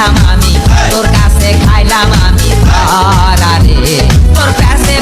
খাইলাম আমি। তোর কাছে খাইলাম আমি। তোর কাছে